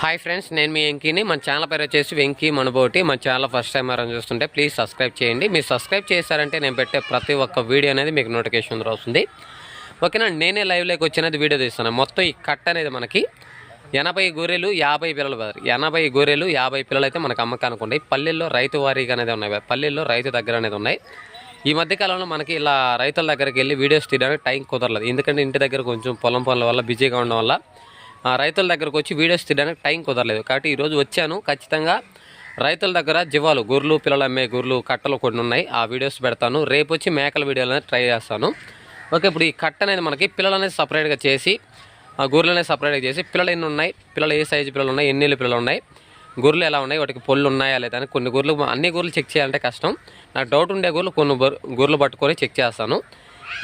Hi friends నేను మీ వెంకీని. మన channel పేరు వచ్చేసి వెంకీ మనబోటి. మన ఛానల్ ఫస్ట్ టైం ఎవరైనా చూస్తుంటే ప్లీజ్ సబ్స్క్రైబ్ చేయండి. మీరు సబ్స్క్రైబ్ చేశారంటే నేను పెట్టే ప్రతి ఒక్క వీడియో అనేది మీకు నోటిఫికేషన్ వస్తుంది. ఓకేనా? నేనే లైవ్లోకి వచ్చినది వీడియో తీస్తాను మొత్తం ఈ కట్ అనేది మనకి ఎనభై గొర్రెలు యాభై పిల్లలు బ్రదర్. ఎనభై గొర్రెలు యాభై పిల్లలు అయితే మనకు అమ్మకానికి ఉన్నాయి పల్లెల్లో రైతు వారీగా అనేది ఉన్నాయి పల్లెల్లో రైతు దగ్గర అనేది ఉన్నాయి. ఈ మధ్య కాలంలో మనకి ఇలా రైతుల దగ్గరికి వెళ్ళి వీడియోస్ తీయడానికి టైం కుదరలేదు. ఎందుకంటే ఇంటి దగ్గర కొంచెం పొలం పనుల వల్ల బిజీగా ఉండడం వల్ల రైతుల దగ్గరకు వచ్చి వీడియోస్ తీయడానికి టైం కుదరలేదు. కాబట్టి ఈరోజు వచ్చాను. ఖచ్చితంగా రైతుల దగ్గర జీవాలు గొర్రెలు పిల్లలు అమ్మే గొర్రెలు కట్టలు కొన్ని ఉన్నాయి. ఆ వీడియోస్ పెడతాను. రేపు వచ్చి మేకల వీడియోలు అనేది ట్రై చేస్తాను. ఓకే ఇప్పుడు ఈ కట్ట అనేది మనకి పిల్లలు అనేది సపరేట్గా చేసి ఆ గొర్రెలు అనేది సపరేట్గా చేసి పిల్లలు ఎన్ని ఉన్నాయి? పిల్లలు ఏ సైజు పిల్లలు ఉన్నాయి? ఎన్ని పిల్లలు ఉన్నాయి? గొర్రెలు ఎలా ఉన్నాయి? వాటికి పొల్లు ఉన్నాయా లేదా అని కొన్ని గొర్రెలు అన్ని గొర్రెలు చెక్ చేయాలంటే కష్టం. నాకు డౌట్ ఉండే గొర్రెలు కొన్ని గొర్రెలు పట్టుకొని చెక్ చేస్తాను.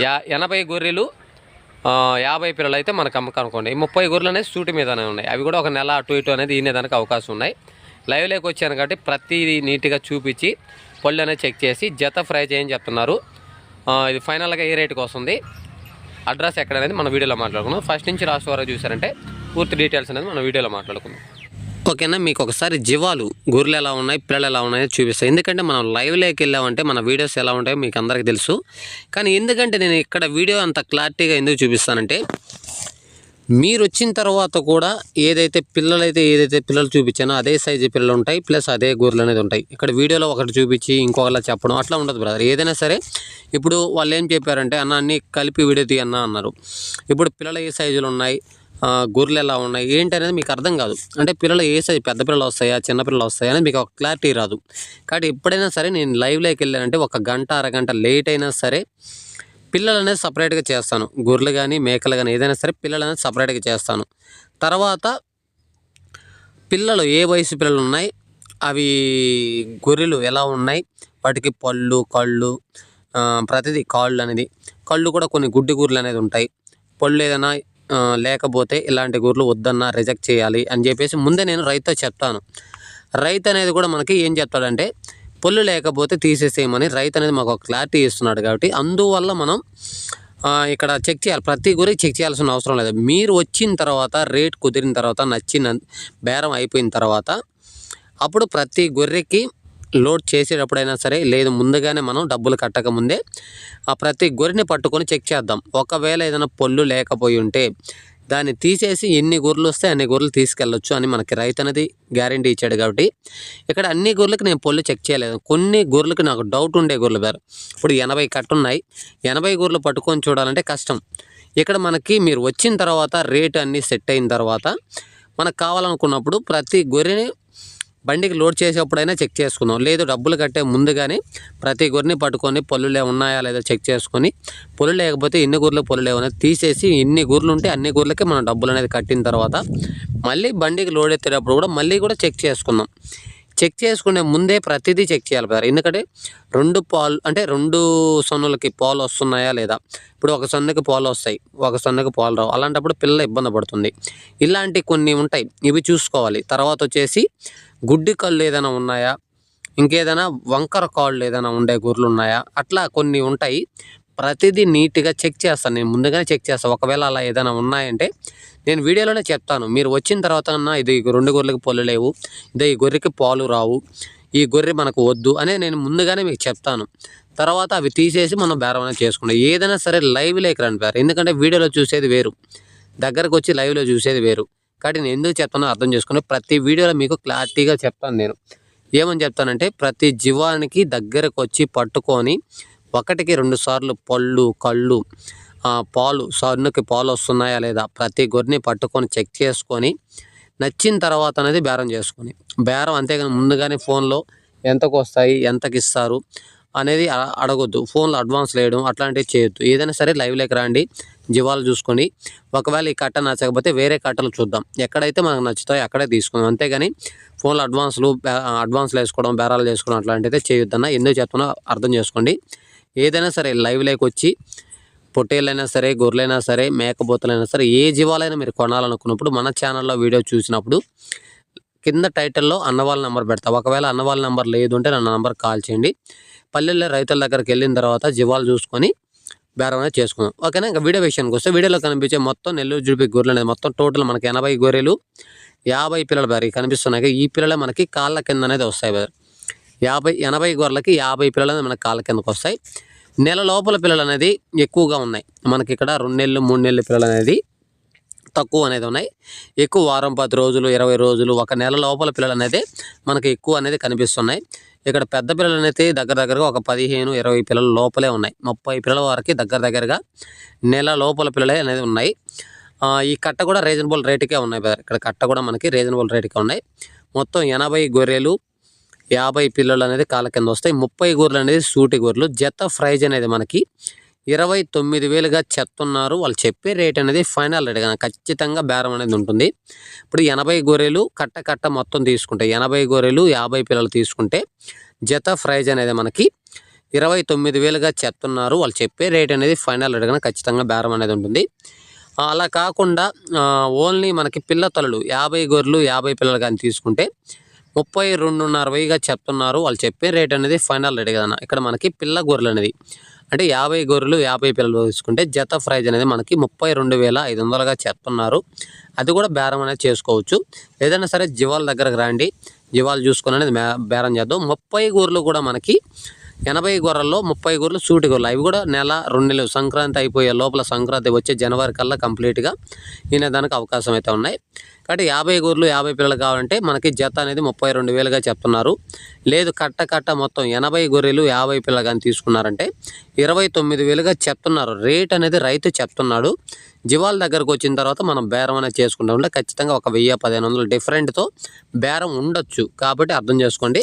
యా ఎనభై గొర్రెలు యాభై పిల్లలు అయితే మనకు అమ్మకం అనుకోండి ముప్పై గొర్రెలు అనేది సూటి మీదనే ఉన్నాయి. అవి కూడా ఒక నెల అటు ఇటు అనేది ఈనేదానికి అవకాశం ఉన్నాయి. లైవ్ లేక వచ్చాను కాబట్టి ప్రతిదీ నీట్గా చూపించి పళ్ళు అనేది చెక్ చేసి జత ఫ్రై చేయని చెప్తున్నారు. ఇది ఫైనల్గా ఏ రేటుకి వస్తుంది? అడ్రస్ ఎక్కడ అనేది మన వీడియోలో మాట్లాడుకుందాం. ఫస్ట్ నుంచి లాస్ట్ వరకు చూసారంటే పూర్తి డీటెయిల్స్ అనేది మన వీడియోలో మాట్లాడుకుందాం. ఓకేనా మీకు ఒకసారి జీవాలు గొర్రెలు ఎలా ఉన్నాయి పిల్లలు ఎలా ఉన్నాయో చూపిస్తాయి. ఎందుకంటే మనం లైవ్లోకి వెళ్ళామంటే మన వీడియోస్ ఎలా ఉంటాయో మీకు అందరికీ తెలుసు. కానీ ఎందుకంటే నేను ఇక్కడ వీడియో అంత క్లారిటీగా ఎందుకు చూపిస్తానంటే మీరు వచ్చిన తర్వాత కూడా ఏదైతే పిల్లలైతే ఏదైతే పిల్లలు చూపించానో అదే సైజు పిల్లలు ఉంటాయి ప్లస్ అదే గొర్రెలు అనేది ఉంటాయి. ఇక్కడ వీడియోలో ఒకటి చూపించి ఇంకొకలా చెప్పడం అట్లా ఉండదు బ్రదర్ ఏదైనా సరే ఇప్పుడు వాళ్ళు ఏం చెప్పారంటే అన్న అన్ని కలిపి వీడియో తీయన్నా అన్నారు. ఇప్పుడు పిల్లలు ఏ సైజులు ఉన్నాయి గొర్రెలు ఎలా ఉన్నాయి? ఏంటి అనేది మీకు అర్థం కాదు. అంటే పిల్లలు ఏ పెద్ద పిల్లలు వస్తాయా చిన్న పిల్లలు వస్తాయా అనేది మీకు ఒక క్లారిటీ రాదు. కాబట్టి ఎప్పుడైనా సరే నేను లైవ్లోకి వెళ్ళానంటే ఒక గంట అరగంట లేట్ అయినా సరే పిల్లలు అనేది సపరేట్గా చేస్తాను. గొర్రెలు కానీ మేకలు కానీ ఏదైనా సరే పిల్లలు అనేది సపరేట్గా చేస్తాను. తర్వాత పిల్లలు ఏ వయసు పిల్లలు ఉన్నాయి? అవి గొర్రెలు ఎలా ఉన్నాయి? వాటికి పళ్ళు కళ్ళు ప్రతిదీ కాళ్ళు అనేది. కళ్ళు కూడా కొన్ని గుడ్డి గొర్రెలు అనేది ఉంటాయి. పళ్ళు ఏదైనా లేకపోతే ఇలాంటి గొర్రెలు వద్దన్నా రిజెక్ట్ చేయాలి అని చెప్పేసి ముందే నేను రైతుతో చెప్తాను రైతు అనేది కూడా మనకి ఏం చెప్తాడంటే పొల్లు లేకపోతే తీసేసేయమని రైతు అనేది మాకు ఒక క్లారిటీ ఇస్తున్నాడు కాబట్టి అందువల్ల మనం ఇక్కడ చెక్ చేయాలి. ప్రతి గురి చెక్ చేయాల్సిన అవసరం లేదు. మీరు వచ్చిన తర్వాత రేట్ కుదిరిన తర్వాత నచ్చిన బేరం అయిపోయిన తర్వాత అప్పుడు ప్రతి గొర్రెకి లోడ్ చేసేటప్పుడైనా సరే లేదు ముందుగానే మనం డబ్బులు కట్టకముందే ఆ ప్రతి గొర్రెని పట్టుకొని చెక్ చేద్దాం. ఒకవేళ ఏదైనా పొల్లు లేకపోయి ఉంటే దాన్ని తీసేసి ఎన్ని గొర్రెలు వస్తే అన్ని గొర్రెలు తీసుకెళ్ళొచ్చు అని మనకి రైతు అనేది గ్యారంటీ ఇచ్చాడు కాబట్టి ఇక్కడ అన్ని గొర్రెలకు నేను పొల్లు చెక్ చేయలేదు. కొన్ని గొర్రెలకు నాకు డౌట్ ఉండే గొర్రెలు వేరు. ఇప్పుడు ఎనభై కట్టున్నాయి. ఎనభై గొర్రెలు పట్టుకొని చూడాలంటే కష్టం. ఇక్కడ మనకి మీరు వచ్చిన తర్వాత రేటు అన్నీ సెట్ అయిన తర్వాత మనకు కావాలనుకున్నప్పుడు ప్రతి గొర్రెని బండికి లోడ్ చేసేప్పుడైనా చెక్ చేసుకుందాం. లేదు డబ్బులు కట్టే ముందుగానే ప్రతి గొర్రెని పట్టుకొని పొల్లులే ఉన్నాయా లేదా చెక్ చేసుకొని పొల్లు లేకపోతే ఎన్ని గొర్రెలు పొల్లు లేవనేది తీసేసి ఎన్ని గొర్రెలు ఉంటే అన్ని గొర్రెలకి మనం డబ్బులు అనేది కట్టిన తర్వాత మళ్ళీ బండికి లోడ్ ఎత్తేటప్పుడు కూడా మళ్ళీ కూడా చెక్ చేసుకుందాం. చెక్ చేసుకునే ముందే ప్రతిదీ చెక్ చేయాలి బ్రదర్. ఎందుకంటే రెండు పాలు అంటే రెండు సొన్నులకి పాలు వస్తున్నాయా లేదా? ఇప్పుడు ఒక సన్నకి పాలు వస్తాయి ఒక సన్నకి పాలు రావు. అలాంటప్పుడు పిల్ల ఇబ్బంది పడుతుంది. ఇలాంటి కొన్ని ఉంటాయి ఇవి చూసుకోవాలి. తర్వాత వచ్చేసి గుడ్డి కళ్ళు ఏదైనా ఉన్నాయా? ఇంకేదైనా వంకర కాళ్ళు ఏదైనా ఉండే గుర్రులు ఉన్నాయా? అట్లా కొన్ని ఉంటాయి. ప్రతిదీ నీట్గా చెక్ చేస్తాను నేను ముందుగానే చెక్ చేస్తాను ఒకవేళ అలా ఏదైనా ఉన్నాయంటే నేను వీడియోలోనే చెప్తాను. మీరు వచ్చిన తర్వాత అన్న ఇది రెండు గొర్రెలకు పొల్లు లేవు. ఇదే ఈ గొర్రెకి పాలు రావు. ఈ గొర్రె మనకు వద్దు అనే నేను ముందుగానే మీకు చెప్తాను. తర్వాత అవి తీసేసి మనం బేరం చేసుకుంటాం. ఏదైనా సరే లైవ్ లేక రండి బేరం ఎందుకంటే వీడియోలో చూసేది వేరు. దగ్గరకు వచ్చి లైవ్లో చూసేది వేరు. కాబట్టి నేను ఎందుకు చెప్తానో అర్థం చేసుకుని ప్రతి వీడియోలో మీకు క్లారిటీగా చెప్తాను నేను. ఏమని చెప్తానంటే ప్రతి జీవానికి దగ్గరకు వచ్చి పట్టుకొని ఒకటికి రెండు సార్లు పళ్ళు కళ్ళు పాలు సన్నుకి పాలు వస్తున్నాయా లేదా ప్రతి గొర్రెని పట్టుకొని చెక్ చేసుకొని నచ్చిన తర్వాత అనేది బేరం చేసుకొని. బేరం అంతేగాని ముందుగానే ఫోన్లో ఎంతకు వస్తాయి ఎంతకి ఇస్తారు అనేది అడగొద్దు. ఫోన్లో అడ్వాన్స్ లేయడం అట్లాంటివి చేయొద్దు. ఏదైనా సరే లైవ్లోకి రండి జీవాలు చూసుకొని. ఒకవేళ ఈ కట్ట నచ్చకపోతే వేరే కట్టలు చూద్దాం. ఎక్కడైతే మనకు నచ్చుతాయో అక్కడే తీసుకుందాం. అంతేగాని ఫోన్లో అడ్వాన్స్లు బే- అడ్వాన్స్లు వేసుకోవడం బేరాలు చేసుకోవడం అట్లాంటివి చేయొద్దన్న ఎందుకు చెప్తున్నా అర్థం చేసుకోండి. ఏదైనా సరే లైవ్లోకి వచ్చి పొట్టేళ్ళైనా సరే గొర్రెలైనా సరే మేకపోతలైనా సరే ఏ జీవాలైనా మీరు కొనాలనుకున్నప్పుడు మన ఛానల్లో వీడియో చూసినప్పుడు కింద టైటిల్లో అన్నవాళ్ళ నెంబర్ పెడతా. ఒకవేళ అన్నవాళ్ళ నెంబర్ లేదు అంటే నన్ను నెంబర్ కాల్ చేయండి. పల్లెల్లో రైతుల దగ్గరికి వెళ్ళిన తర్వాత జీవాలు చూసుకొని బేరమైన చేసుకుందాం. ఓకేనా ఇంకా వీడియో విషయానికి వస్తే వీడియోలో కనిపించే మొత్తం నెల్లూరు జుడిపి గొర్రెలు అనేది మొత్తం టోటల్ మనకి ఎనభై గొర్రెలు యాభై పిల్లలు బ్రదర్ కనిపిస్తున్నాయి. ఈ పిల్లలే మనకి కాళ్ళ కింద అనేది వస్తాయి. బ్రదర్ యాభై ఎనభై గొర్రెలకి యాభై పిల్లలు అనేది కాళ్ళ కిందకు వస్తాయి. నెల లోపల పిల్లలు అనేది ఎక్కువగా ఉన్నాయి. మనకి ఇక్కడ రెండు నెలలు మూడు నెలల పిల్లలు అనేది తక్కువ అనేది ఉన్నాయి. ఎక్కువ వారం పది రోజులు ఇరవై రోజులు ఒక నెల లోపల పిల్లలు అనేది మనకి ఎక్కువ అనేది కనిపిస్తున్నాయి. ఇక్కడ పెద్ద పిల్లలు అనేది దగ్గర దగ్గరగా ఒక పదిహేను ఇరవై పిల్లల లోపలే ఉన్నాయి. ముప్పై పిల్లల వరకు దగ్గర దగ్గరగా నెల లోపల పిల్లలే అనేది ఉన్నాయి. ఈ కట్ట కూడా రీజనబుల్ రేటుకే ఉన్నాయి. ఇక్కడ కట్ట కూడా మనకి రీజనబుల్ రేటుకే ఉన్నాయి. మొత్తం ఎనభై గొర్రెలు యాభై పిల్లలు అనేది కాళ్ళ కింద వస్తాయి. ముప్పై గొర్రెలు అనేది సూటి గొర్రెలు జత ప్రైజ్ అనేది మనకి ఇరవై తొమ్మిది వేలుగా చెప్తున్నారు. వాళ్ళు చెప్పే రేట్ అనేది ఫైనల్ రేట్ కానీ ఖచ్చితంగా బేరం అనేది ఉంటుంది. ఇప్పుడు ఎనభై గొర్రెలు కట్ట కట్ట మొత్తం తీసుకుంటే ఎనభై గొర్రెలు యాభై పిల్లలు తీసుకుంటే జత ప్రైజ్ అనేది మనకి ఇరవై తొమ్మిది వేలుగా చెప్తున్నారు. వాళ్ళు చెప్పే రేట్ అనేది ఫైనల్ రేట్ కానీ ఖచ్చితంగా బేరం అనేది ఉంటుంది. అలా కాకుండా ఓన్లీ మనకి పిల్ల తలలు యాభై గొర్రెలు యాభై పిల్లలు కానీ తీసుకుంటే ముప్పై రెండున్నర వెయ్యిగా చెప్తున్నారు. వాళ్ళు చెప్పే రేట్ అనేది ఫైనల్ రేట్ కదా ఇక్కడ మనకి పిల్ల గొర్రెలు అనేది. అంటే యాభై గొర్రెలు యాభై పిల్లలు తీసుకుంటే జత ప్రైజ్ అనేది మనకి ముప్పై రెండు వేల ఐదు వందలుగా చెప్తున్నారు. అది కూడా బేరం అనేది చేసుకోవచ్చు. ఏదైనా సరే జీవాల దగ్గరకు రండి. జీవాలు చూసుకొని అనేది బేరం చేద్దాం. ముప్పై గొర్రెలు కూడా మనకి ఎనభై గొర్రెల్లో ముప్పై గొర్రెలు సూటి గొర్రెలు. అవి కూడా నెల రెండు నెలలు సంక్రాంతి అయిపోయే లోపల సంక్రాంతి వచ్చే జనవరి కల్లా కంప్లీట్గా వినేదానికి అవకాశం అయితే ఉన్నాయి. కాబట్టి యాభై గొర్రెలు యాభై పిల్లలు కావాలంటే మనకి జత అనేది ముప్పై రెండు వేలుగా చెప్తున్నారు. లేదు కట్ట కట్ట మొత్తం ఎనభై గొర్రెలు యాభై పిల్లలు కానీ తీసుకున్నారంటే ఇరవై తొమ్మిది వేలుగా చెప్తున్నారు. రేట్ అనేది రైతు చెప్తున్నాడు. జీవాల దగ్గరకు వచ్చిన తర్వాత మనం బేరం అనేది చేసుకుంటాం. ఉంటే ఖచ్చితంగా ఒక వెయ్యి పదిహేను వందలు డిఫరెంట్తో బేరం ఉండొచ్చు. కాబట్టి అర్థం చేసుకోండి.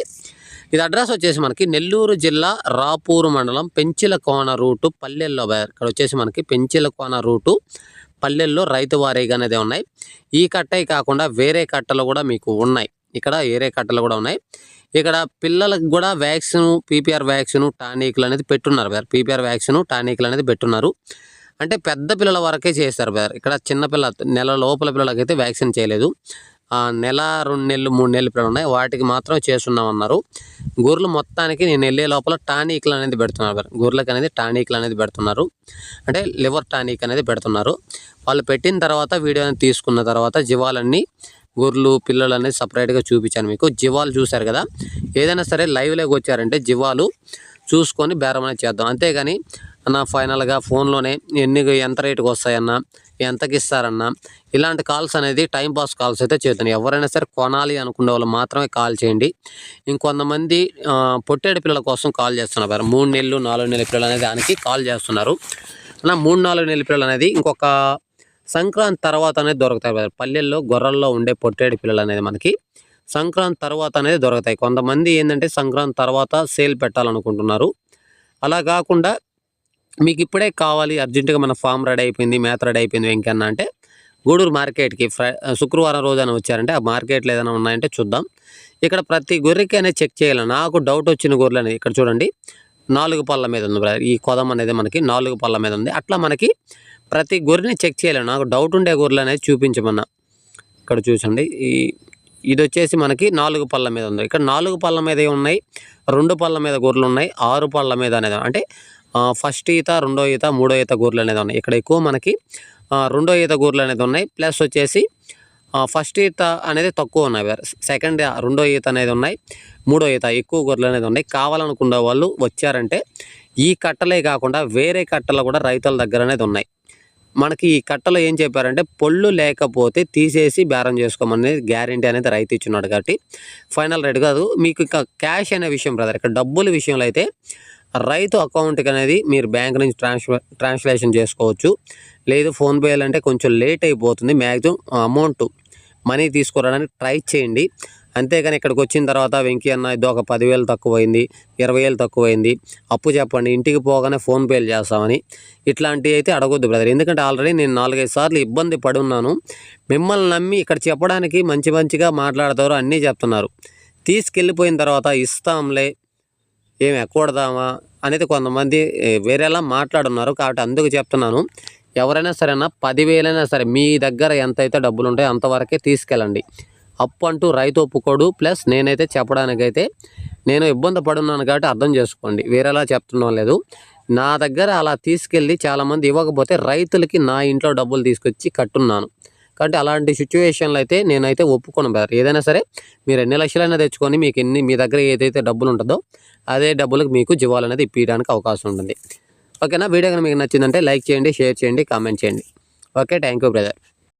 ఇది అడ్రస్ వచ్చేసి మనకి నెల్లూరు జిల్లా రాపూరు మండలం పెంచిల కోన రూటు పల్లెల్లో ఇక్కడ వచ్చేసి మనకి పెంచిల కోన రూటు పల్లెల్లో రైతు వారీగా అనేది ఉన్నాయి. ఈ కట్టే కాకుండా వేరే కట్టలు కూడా మీకు ఉన్నాయి. ఇక్కడ వేరే కట్టలు కూడా ఉన్నాయి. ఇక్కడ పిల్లలకు కూడా వ్యాక్సిన్ పీపీఆర్ వ్యాక్సిన్ టానిక్లు అనేది పెట్టున్నారు బేర్ పీపీఆర్ వ్యాక్సిన్ టానిక్లు అనేది పెట్టున్నారు. అంటే పెద్ద పిల్లల వరకే చేస్తారు బేర్ ఇక్కడ చిన్నపిల్ల నెల లోపల పిల్లలకైతే వ్యాక్సిన్ చేయలేదు. నెల రెండు నెలలు మూడు నెలలు ఇప్పుడు ఉన్నాయి. వాటికి మాత్రం చేస్తున్నాం అన్నారు గొర్రెలు మొత్తానికి నేను వెళ్ళే లోపల టానిక్లు అనేది పెడుతున్నారు గొర్రెలకు అనేది టానిక్లు అనేది పెడుతున్నారు. అంటే లివర్ టానిక్ అనేది పెడుతున్నారు. వాళ్ళు పెట్టిన తర్వాత వీడియో అనేది తీసుకున్న తర్వాత జీవాలన్నీ గొర్రెలు పిల్లలు అనేది సపరేట్గా చూపించాను మీకు. జీవాలు చూశారు కదా. ఏదైనా సరే లైవ్లోకి వచ్చారంటే జీవాలు చూసుకొని బేరం అనేది చేద్దాం. అంతేగాని అన్న ఫైనల్గా ఫోన్లోనే ఎన్ని ఎంత రేటుకి వస్తాయన్నా ఎంతకి ఇస్తారన్నా ఇలాంటి కాల్స్ అనేది టైంపాస్ కాల్స్ అయితే చేద్దాం. ఎవరైనా సరే కొనాలి అనుకునే వాళ్ళు మాత్రమే కాల్ చేయండి. ఇంకొంతమంది పొట్టేడు పిల్లల కోసం కాల్ చేస్తున్నారు. మూడు నెలలు నాలుగు నెలల పిల్లలు అనేది దానికి కాల్ చేస్తున్నారు. అలా మూడు నాలుగు నెలల పిల్లలు అనేది ఇంకొక సంక్రాంతి తర్వాత అనేది దొరుకుతాయి పల్లెల్లో గొర్రెల్లో ఉండే పొట్టేడు పిల్లలు అనేది మనకి సంక్రాంతి తర్వాత అనేది దొరుకుతాయి. కొంతమంది ఏంటంటే సంక్రాంతి తర్వాత సేల్ పెట్టాలనుకుంటున్నారు. అలా కాకుండా మీకు ఇప్పుడే కావాలి అర్జెంటుగా మన ఫామ్ రెడీ అయిపోయింది మేత రెడీ అయిపోయింది వెంకన్న అంటే గూడూరు మార్కెట్కి ఫ్రై శుక్రవారం రోజున వచ్చారంటే ఆ మార్కెట్లో ఏదైనా ఉన్నాయంటే చూద్దాం. ఇక్కడ ప్రతి గొర్రెకి అనేది చెక్ చేయాలి. నాకు డౌట్ వచ్చిన గొర్రెలు ఇక్కడ చూడండి. నాలుగు పళ్ళ మీద ఉంది బ్రదర్. ఈ కొదం అనేది మనకి నాలుగు పళ్ళ మీద ఉంది. అట్లా మనకి ప్రతి గొర్రెని చెక్ చేయాలి. నాకు డౌట్ ఉండే గొర్రెలు అనేది చూపించమన్నా. ఇక్కడ చూసండి. ఈ ఇది వచ్చేసి మనకి నాలుగు పళ్ళ మీద ఉంది. ఇక్కడ నాలుగు పళ్ళ మీద ఉన్నాయి రెండు పళ్ళ మీద గొర్రెలు ఉన్నాయి. ఆరు పళ్ళ మీద అనేది అంటే ఫస్ట్ ఈత రెండో ఈత మూడో ఈత గొర్రెలు అనేది ఉన్నాయి. ఇక్కడ ఎక్కువ మనకి రెండో ఈత గొర్రెలు అనేది ఉన్నాయి. ప్లస్ వచ్చేసి ఫస్ట్ ఈత అనేది తక్కువ ఉన్నాయి. వేరే సెకండ్ రెండో ఈత అనేది ఉన్నాయి. మూడో ఈత ఎక్కువ గొర్రెలు అనేది ఉన్నాయి. కావాలనుకున్న వాళ్ళు వచ్చారంటే ఈ కట్టలే కాకుండా వేరే కట్టలు కూడా రైతుల దగ్గర అనేది ఉన్నాయి. మనకి ఈ కట్టలో ఏం చెప్పారంటే పొళ్ళు లేకపోతే తీసేసి బేరం చేసుకోమనేది గ్యారంటీ అనేది రైతు ఇచ్చున్నాడు కాబట్టి ఫైనల్ రేట్ కాదు. మీకు ఇంకా క్యాష్ అనే విషయం బ్రదర్ ఇక్కడ డబ్బుల విషయంలో అయితే రైతు అకౌంట్కి అనేది మీరు బ్యాంక్ నుంచి ట్రాన్స్ఫర్ ట్రాన్స్లేషన్ చేసుకోవచ్చు. లేదు ఫోన్పే అంటే కొంచెం లేట్ అయిపోతుంది. మ్యాక్సిమం అమౌంట్ మనీ తీసుకురావడానికి ట్రై చేయండి. అంతేగాని ఇక్కడికి వచ్చిన తర్వాత వెంకీ అన్న ఇది ఒక పదివేలు తక్కువైంది ఇరవై వేలు తక్కువైంది అప్పు చెప్పండి ఇంటికి పోగానే ఫోన్పేలు చేస్తామని. ఇట్లాంటివి అయితే అడగొద్దు బ్రదర్. ఎందుకంటే ఆల్రెడీ నేను నాలుగైదు సార్లు ఇబ్బంది పడి ఉన్నాను మిమ్మల్ని నమ్మి ఇక్కడ చెప్పడానికి మంచి మంచిగా మాట్లాడతారు అన్నీ చెప్తున్నారు. తీసుకెళ్ళిపోయిన తర్వాత ఇస్తాంలే ఏమి ఎక్కూడదామా అనేది కొంతమంది వేరేలా మాట్లాడున్నారు కాబట్టి అందుకు చెప్తున్నాను. ఎవరైనా సరేనా పదివేలైనా సరే మీ దగ్గర ఎంత అయితే డబ్బులు ఉంటాయో అంతవరకే తీసుకెళ్ళండి. అప్పు అంటూ రైతు ఒప్పుకోడు. ప్లస్ నేనైతే చెప్పడానికైతే నేను ఇబ్బంది పడున్నాను కాబట్టి అర్థం చేసుకోండి. వేరేలా చెప్తున్నాం లేదు. నా దగ్గర అలా తీసుకెళ్ళి చాలామంది ఇవ్వకపోతే రైతులకి నా ఇంట్లో డబ్బులు తీసుకొచ్చి కట్టున్నాను. కాబట్టి అలాంటి సిచ్యువేషన్లు అయితే నేనైతే ఒప్పుకోను బ్రదర్. ఏదైనా సరే మీరు ఎన్ని లక్షలైనా తెచ్చుకొని మీకు ఎన్ని మీ దగ్గర ఏదైతే డబ్బులు ఉంటుందో అదే డబ్బులకు మీకు జీవాలు అనేది ఇప్పించడానికి అవకాశం ఉంటుంది. ఓకేనా? వీడియో కనుక మీకు నచ్చిందంటే లైక్ చేయండి షేర్ చేయండి కామెంట్ చేయండి. Okay thank you brother.